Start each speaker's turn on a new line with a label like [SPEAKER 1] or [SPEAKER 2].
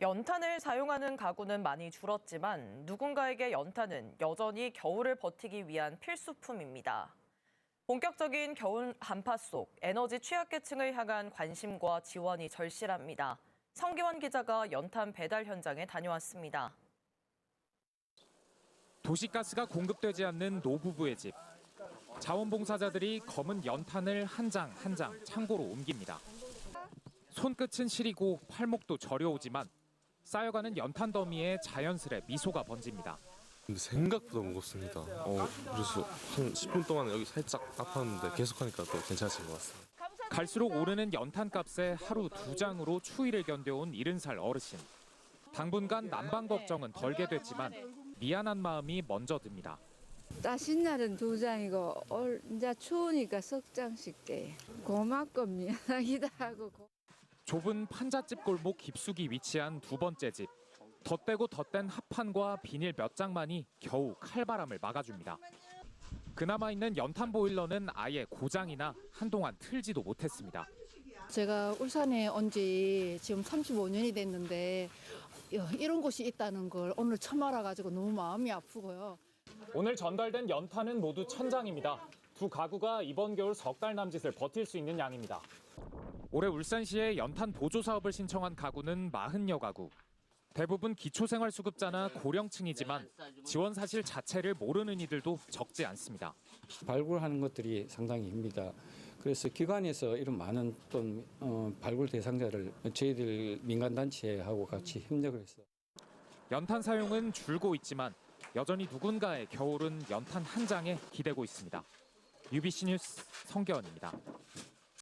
[SPEAKER 1] 연탄을 사용하는 가구는 많이 줄었지만 누군가에게 연탄은 여전히 겨울을 버티기 위한 필수품입니다. 본격적인 겨울 한파 속 에너지 취약계층을 향한 관심과 지원이 절실합니다. 성기원 기자가 연탄 배달 현장에 다녀왔습니다.
[SPEAKER 2] 도시가스가 공급되지 않는 노부부의 집. 자원봉사자들이 검은 연탄을 한 장 한장 창고로 옮깁니다. 손끝은 시리고 팔목도 저려오지만 쌓여가는 연탄 더미에 자연스레 미소가 번집니다.
[SPEAKER 3] 근데 생각보다 무겁습니다. 어, 그래서 한 10분 동안 여기 살짝 아팠는데 계속 하니까 또 괜찮아진 것 같습니다.
[SPEAKER 2] 갈수록 오르는 연탄 값에 하루 두 장으로 추위를 견뎌온 70살 어르신. 당분간 난방 걱정은 덜게 됐지만 미안한 마음이 먼저 듭니다.
[SPEAKER 4] 따신 날은 두 장이고 올 이제 추우니까 석 장씩 돼. 고맙고 미안하기도 하고 고-
[SPEAKER 2] 좁은 판잣집 골목 깊숙이 위치한 두 번째 집. 덧대고 덧댄 합판과 비닐 몇 장만이 겨우 칼바람을 막아줍니다. 그나마 있는 연탄 보일러는 아예 고장이나 한동안 틀지도 못했습니다.
[SPEAKER 5] 제가 울산에 온 지 지금 35년이 됐는데 야, 이런 곳이 있다는 걸 오늘 처음 알아가지고 너무 마음이 아프고요.
[SPEAKER 2] 오늘 전달된 연탄은 모두 천 장입니다. 두 가구가 이번 겨울 석 달 남짓을 버틸 수 있는 양입니다. 올해 울산시에 연탄 보조 사업을 신청한 가구는 40여 가구. 대부분 기초생활수급자나 고령층이지만 지원 사실 자체를 모르는 이들도 적지 않습니다.
[SPEAKER 6] 발굴하는 것들이 상당히 힘니다. 그래서 기관에서 이런 많은 또 어, 발굴 대상자를 저희들 민간단체하고 같이 협력을 해서
[SPEAKER 2] 연탄 사용은 줄고 있지만 여전히 누군가의 겨울은 연탄 한 장에 기대고 있습니다. UBC 뉴스 성계원입니다.